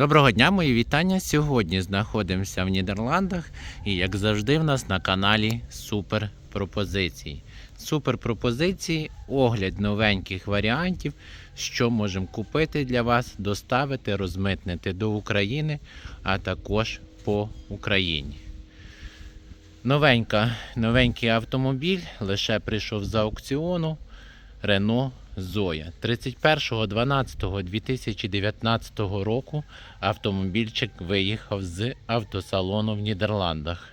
Доброго дня, мої вітання. Сьогодні знаходимося в Нідерландах і, як завжди, в нас на каналі Супер Пропозиції. Супер пропозиції, огляд новеньких варіантів, що можемо купити для вас, доставити, розмитнити до України, а також по Україні. Новенька, новенький автомобіль лише прийшов з аукціону Renault Zoya. 31.12.2019 року автомобільчик виїхав з автосалону в Нідерландах.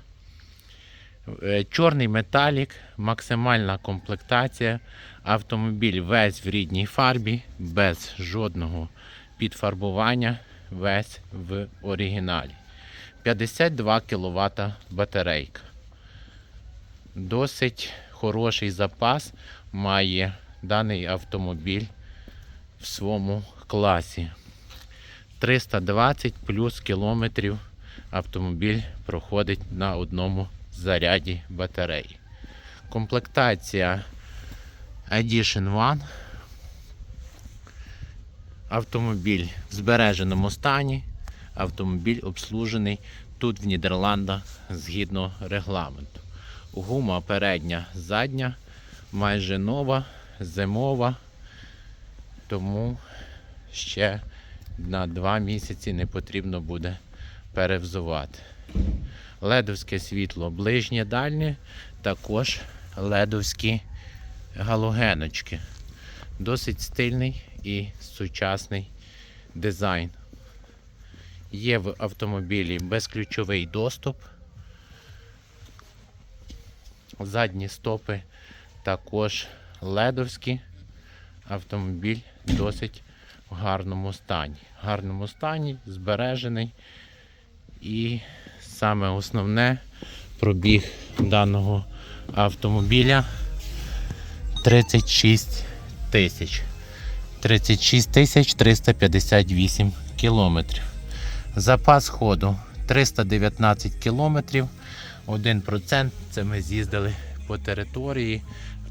Е, Чорний металік, максимальна комплектація. Автомобіль весь в рідній фарбі, без жодного підфарбування, весь в оригіналі. 52 кВт батарейка. Досить хороший запас має даний автомобіль в своєму класі. 320 плюс кілометрів автомобіль проходить на одному заряді батареї. Комплектація Edition One. Автомобіль в збереженому стані. Автомобіль обслужений тут в Нідерландах згідно регламенту. Гума передня, задня, майже нова, зимова, тому ще на 2 місяці не потрібно буде перевзувати. Ледовське світло ближнє дальнє, також ледовські галогеночки. Досить стильний і сучасний дизайн. Є в автомобілі безключовий доступ. Задні стопи також ледовські. Автомобіль досить в гарному стані. В гарному стані, збережений. І саме основне пробіг даного автомобіля 36 тисяч. 36 тисяч 358 кілометрів. Запас ходу 319 кілометрів. 1% це ми з'їздили по території.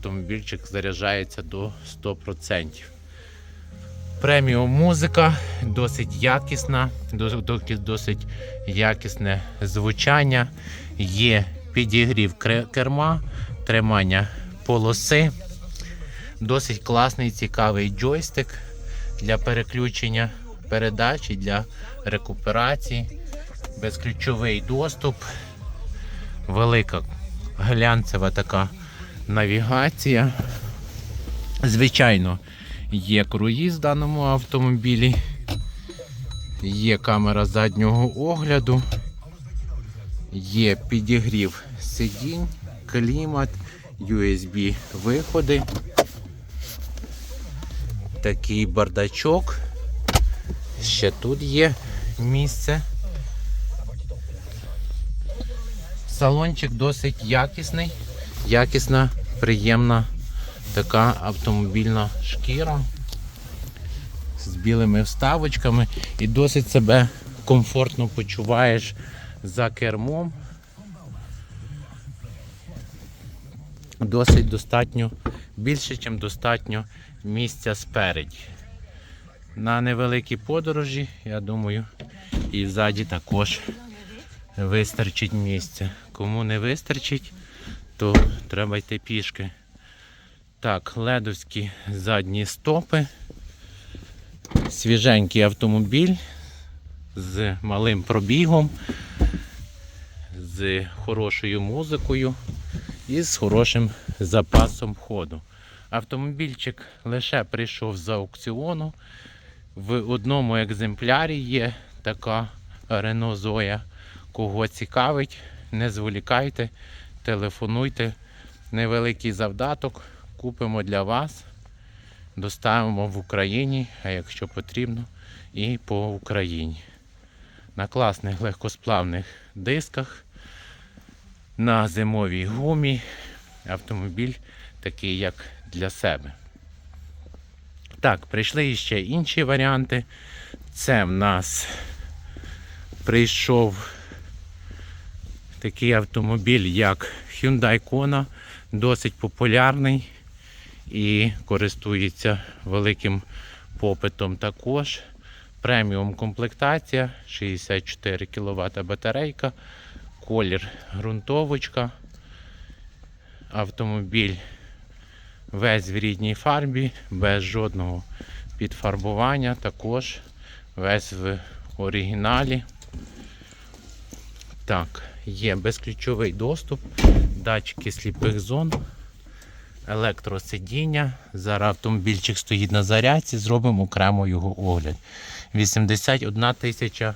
Автомобільчик заряджається до 100%. Преміум музика досить якісна, дос- дос- досить якісне звучання. Є підігрів керма, тримання полоси. Досить класний, цікавий джойстик для переключення передач і для рекуперації. Безключовий доступ. Велика глянцева така навігація. Звичайно, є круїз в даному автомобілі, є камера заднього огляду, є підігрів сидінь, клімат, USB виходи. Такий бардачок. Ще тут є місце. Салончик досить якісний, якісна, приємна така автомобільна шкіра з білими вставочками і досить себе комфортно почуваєш за кермом. Досить достатньо, більше, ніж достатньо місця спереді. На невеликій подорожі, я думаю, і ззаді також вистачить місця. Кому не вистачить, то треба йти пішки. Так, ледовські задні стопи. Свіженький автомобіль з малим пробігом, з хорошою музикою і з хорошим запасом ходу. Автомобільчик лише прийшов з аукціону. В одному екземплярі є така Renault Zoya. Кого цікавить, не зволікайте, телефонуйте. Невеликий завдаток купимо для вас, доставимо в Україні, а якщо потрібно, і по Україні. На класних легкосплавних дисках, на зимовій гумі. Автомобіль такий, як для себе. Так, прийшли ще інші варіанти. Це в нас прийшов такий автомобіль, як Hyundai Kona, досить популярний і користується великим попитом також. преміум комплектація, 64 кВт батарейка, колір ґрунтовочка. Автомобіль весь в рідній фарбі, без жодного підфарбування, також весь в оригіналі. Так, є безключовий доступ, датчики сліпих зон, електросидіння. Зараз автомобільчик стоїть на зарядці, зробимо окремо його огляд. 81 тисяча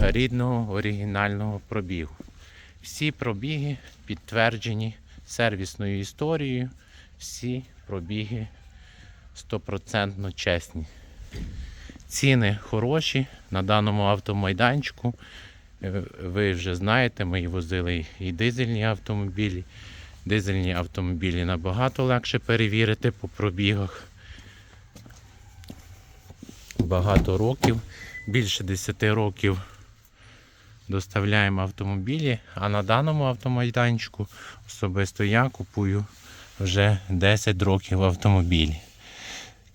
рідного оригінального пробігу. Всі пробіги підтверджені сервісною історією, всі пробіги 100% чесні. Ціни хороші на даному автомайданчику. Е, Ви вже знаєте, ми возили і дизельні автомобілі. Дизельні автомобілі набагато легше перевірити по пробігах. Багато років, більше 10 років доставляємо автомобілі, а на даному автомайданчику особисто я купую вже 10 років автомобілі.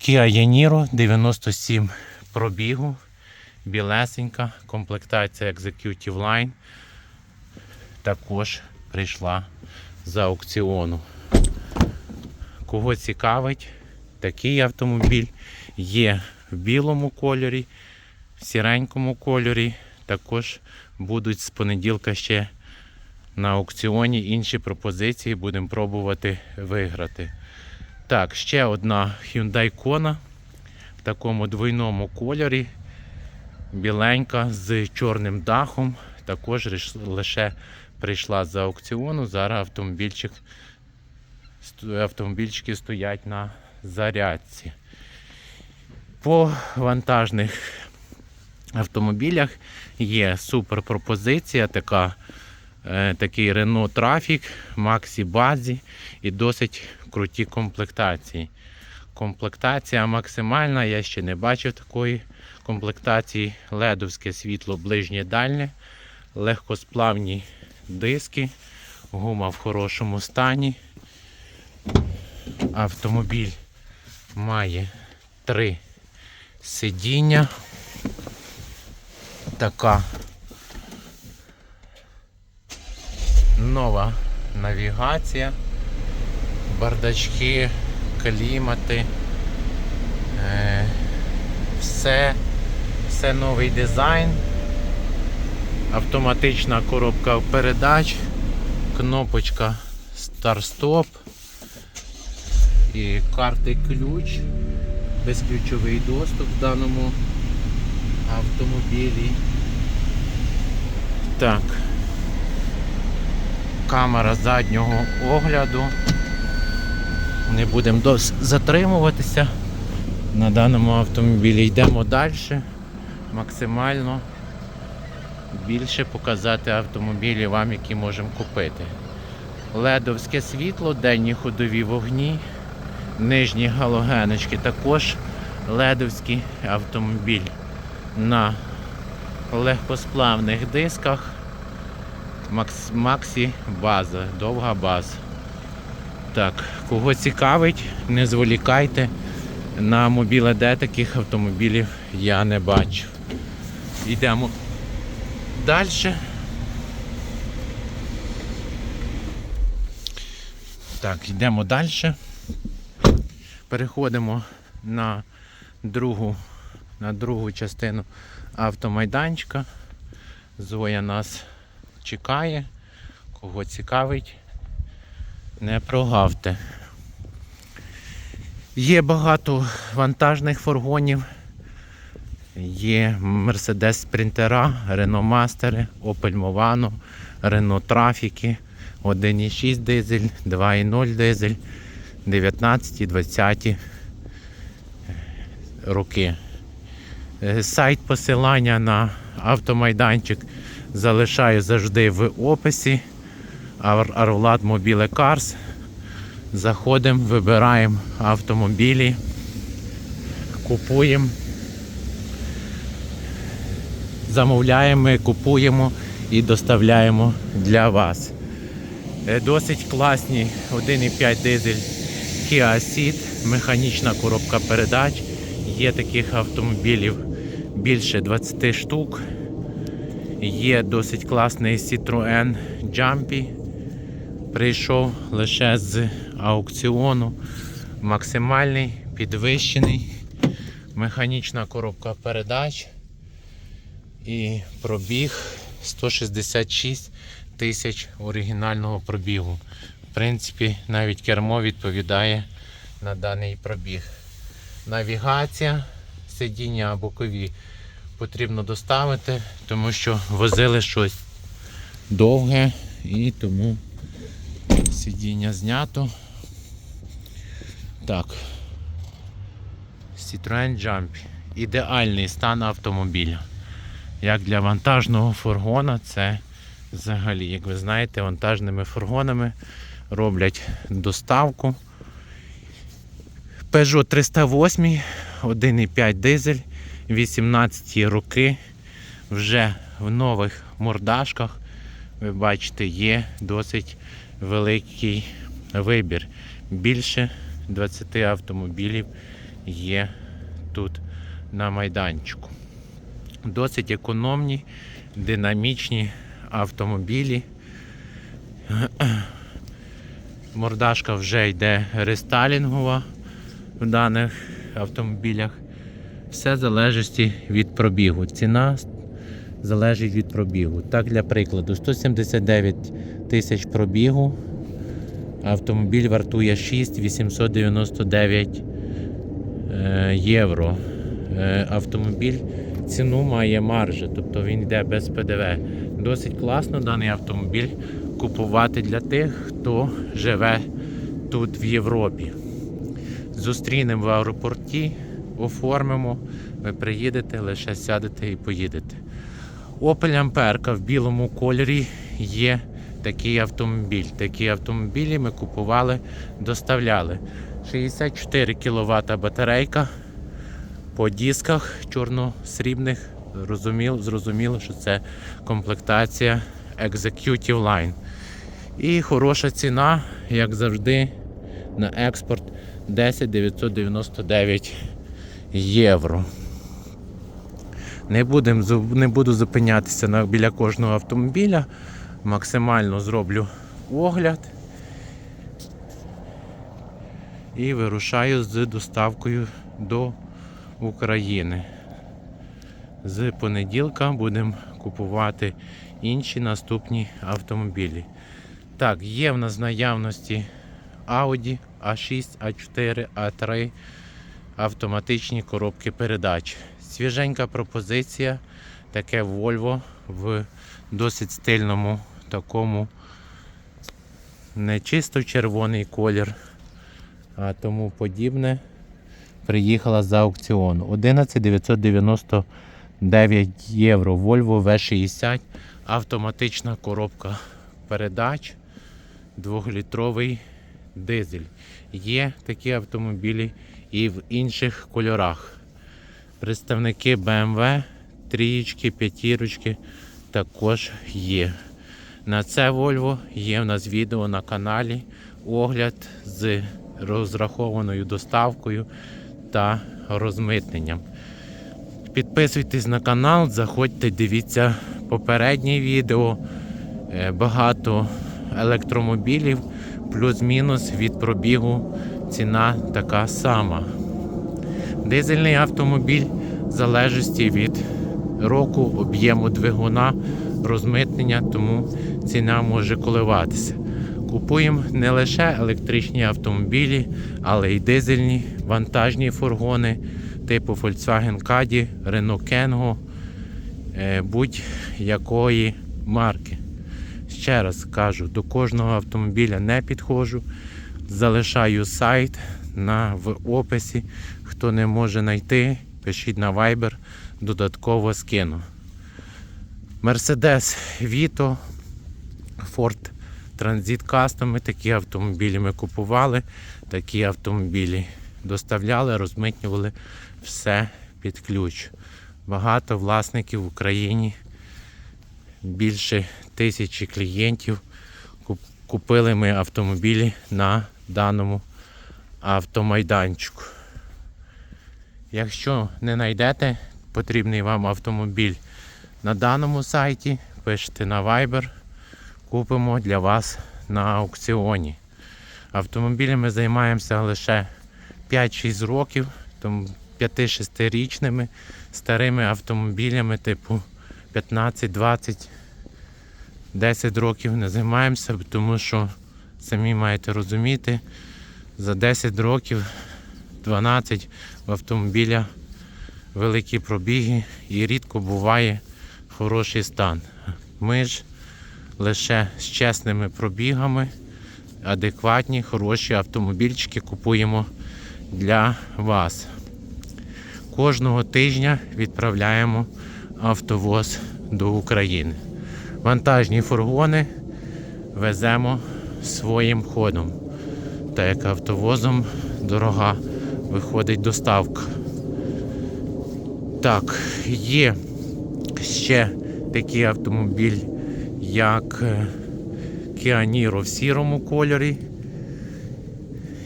Kia Yaniro 97 пробігу, білесенька, комплектація Executive Line також прийшла з аукціону. Кого цікавить, такий автомобіль є в білому кольорі, в сіренькому кольорі. Також будуть з понеділка ще на аукціоні інші пропозиції. Будемо пробувати виграти. Так, ще одна Hyundai Kona в такому двойному кольорі. Біленька з чорним дахом. Також лише прийшла з аукціону. Зараз автомобільчик, автомобільчики стоять на зарядці. По вантажних автомобілях є супер пропозиція, така, е, такий Renault Trafic, Maxi Базі і досить круті комплектації. Комплектація максимальна, я ще не бачив такої комплектації. Ледовське світло ближнє дальнє, легкосплавні диски, гума в хорошому стані. Автомобіль має три сидіння. Така нова навігація, бардачки, клімати, е, все, все новий дизайн, автоматична коробка передач, кнопочка старт-стоп і карти ключ, безключовий доступ в даному автомобілі. Так. Камера заднього огляду. Не будемо затримуватися на даному автомобілі. Йдемо далі. Максимально більше показати автомобілі вам, які можемо купити. Ледовське світло, денні ходові вогні, нижні галогеночки також ледовський автомобіль на легкосплавних дисках. Макс, Максі база, довга база. Так, кого цікавить, не зволікайте. На мобіле де таких автомобілів я не бачу. Йдемо далі. Так, йдемо далі. Переходимо на другу, на другу частину автомайданчика. Зоя нас чекає. Кого цікавить, не прогавте. Є багато вантажних фургонів. Є Mercedes Спринтера, Renault Мастери, Opel Movano, Renault Трафіки, 1,6 дизель, 2,0 дизель, 19, 20 роки. Е, Сайт посилання на автомайданчик залишаю завжди в описі. Ар- Арвлад Mobile Cars. Заходимо, вибираємо автомобілі, купуємо, замовляємо, купуємо і доставляємо для вас. Е, Досить класні 1,5 дизель Kia Ceed, механічна коробка передач, Є таких автомобілів більше 20 штук. Є досить класний Citroën Jumpy. Прийшов лише з аукціону. Максимальний, підвищений. Механічна коробка передач. І пробіг 166 тисяч оригінального пробігу. В принципі, навіть кермо відповідає на даний пробіг. Навігація, сидіння бокові потрібно доставити, тому що возили щось довге і тому сидіння знято. Так. Citroen Jumpy. Ідеальний стан автомобіля. Як для вантажного фургона, це взагалі, як ви знаєте, вантажними фургонами роблять доставку. Peugeot 308, 1,5 дизель, 18 роки. Вже в нових мордашках, ви бачите, є досить великий вибір. Більше 20 автомобілів є тут на майданчику. Досить економні, динамічні автомобілі. Мордашка вже йде рестайлінгова в даних автомобілях. Все залежить від пробігу. Ціна залежить від пробігу. Так, для прикладу, 179 тисяч пробігу. Автомобіль вартує 6,899 е, євро. Е, Автомобіль ціну має маржа, тобто він йде без ПДВ. Досить класно даний автомобіль купувати для тих, хто живе тут в Європі. Зустрінемо в аеропорті, оформимо, ви приїдете, лише сядете і поїдете. Опель Амперка в білому кольорі є такий автомобіль. Такі автомобілі ми купували, доставляли. 64 кВт батарейка по дисках чорно-срібних. Зрозуміло, зрозуміло, що це комплектація Executive Line. І хороша ціна, як завжди, на експорт 10 999 євро. Не, будем, не буду зупинятися на, біля кожного автомобіля. Максимально зроблю огляд. І вирушаю з доставкою до України. З понеділка будемо купувати інші наступні автомобілі. Так, є в нас наявності Audi A6, A4, A3, автоматичні коробки передач. Свіженька пропозиція, таке Volvo в досить стильному такому не чисто червоний колір, а тому подібне. Приїхала з аукціону. 11 999 євро. Volvo V60, автоматична коробка передач, 2-літровий дизель. Є такі автомобілі і в інших кольорах. Представники BMW, трієчки, п'ятірочки також є. На це Volvo є в нас відео на каналі, огляд з розрахованою доставкою та розмитненням. Підписуйтесь на канал, заходьте, дивіться попереднє відео. Е, Багато електромобілів, плюс-мінус від пробігу ціна така сама. Дизельний автомобіль в залежності від року, об'єму двигуна, розмитнення, тому ціна може коливатися. Купуємо не лише електричні автомобілі, але й дизельні вантажні фургони типу Volkswagen Caddy, Renault Kangoo, е, будь-якої марки. Ще раз кажу, до кожного автомобіля не підходжу. Залишаю сайт на, в описі. Хто не може знайти, пишіть на Viber, додатково скину. Mercedes Vito, Ford Transit Custom. Такі автомобілі ми купували, такі автомобілі доставляли, розмитнювали все під ключ. Багато власників в Україні, більше тисячі клієнтів. Купили ми автомобілі на даному автомайданчику. Якщо не знайдете потрібний вам автомобіль на даному сайті, пишете на Viber, купимо для вас на аукціоні. Автомобілями займаємося лише 5-6 років, тому 5-6-річними старими автомобілями, типу 15-20, 10 років не займаємося, тому що самі маєте розуміти, за 10 років 12 в автомобіля великі пробіги і рідко буває хороший стан. Ми ж лише з чесними пробігами, адекватні, хороші автомобільчики купуємо для вас. Кожного тижня відправляємо автовоз до України. Вантажні фургони веземо своїм ходом, так як автовозом дорога виходить доставка. Так, є ще такий автомобіль, як е, Niro в сірому кольорі.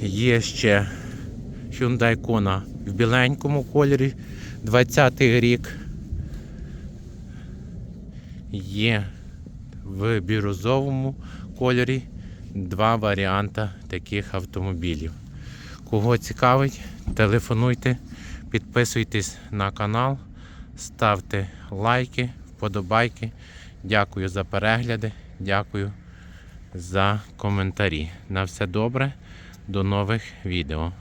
Є ще Hyundai Kona в біленькому кольорі, 20-й рік. Є в бірюзовому кольорі два варіанти таких автомобілів. Кого цікавить, телефонуйте, підписуйтесь на канал, ставте лайки, вподобайки. Дякую за перегляди, дякую за коментарі. На все добре, до нових відео.